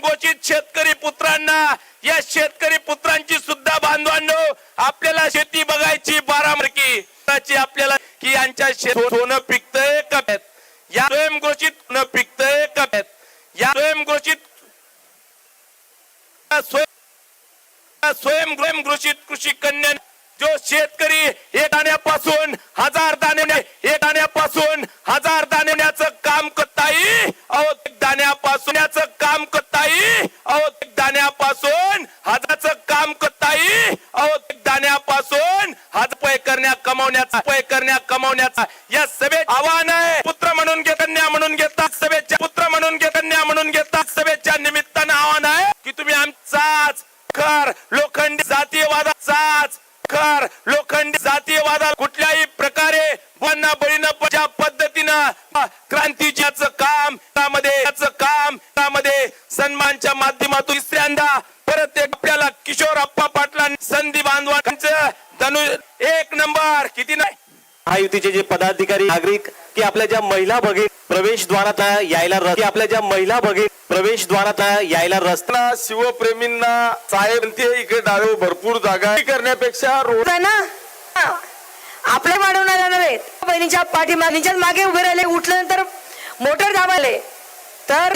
घोषित शेतकरी पुत्रांना या शेतकरी पुत्रांची सुद्धा बांधवांनो आपल्याला शेती बघायची बारामरकी. आपल्याला की यांच्या सोनं पिकतंय कप्यात या स्वयंघोषित न पिकतंय कप्यात या स्वयंघोषित स्वयं स्वयं घोषित कृषी कन्या जो शेतकरी एक दाण्यापासून हजार दाणे एक दाण्यापासून हजार दाण्याचं काम करताई अहो दाण्यापासून काम करताई अहो दाण्यापासून हजारचं काम करताई अहो दाण्यापासून हात पय करण्या कमवण्याचा पय करण्या कमवण्याचा. या सभेत आव्हान आहे. पुत्र म्हणून घे कन्या म्हणून घेतात सभेच्या पुत्र म्हणून घे कन्या म्हणून घेतात सभेच्या निमित्तानं आव्हान आहे की तुम्ही आमचाच कर लोखंडी जातीयवादाचाच कर लोखंडी जातीयवादा कुठल्याही प्रकारे बळीनं ज्या पद्धतीनं क्रांतीच्याच काम त्यामध्ये याचं काम त्यामध्ये सन्मानच्या माध्यमातून तिसऱ्यांदा परत एक आपल्याला किशोर अप्पा पाटला संधी बांधवांचं धनु एक नंबर. किती नाही? महायुतीचे जे पदाधिकारी नागरिक की आपल्या ज्या महिला भगिनी प्रवेशद्वारात यायला रस की आपल्या ज्या महिला भगिनी प्रवेशद्वारात यायला रस्ता शिवप्रेमींना साहेब इकडे डावे भरपूर जागा आहे. करण्यापेक्षा रोड आहे ना आपले वाढवणार येणार आहेत. बहिणीच्या पाठीमागणीच्या मागे उभे राहिले उठल्यानंतर मोटर दाबायले तर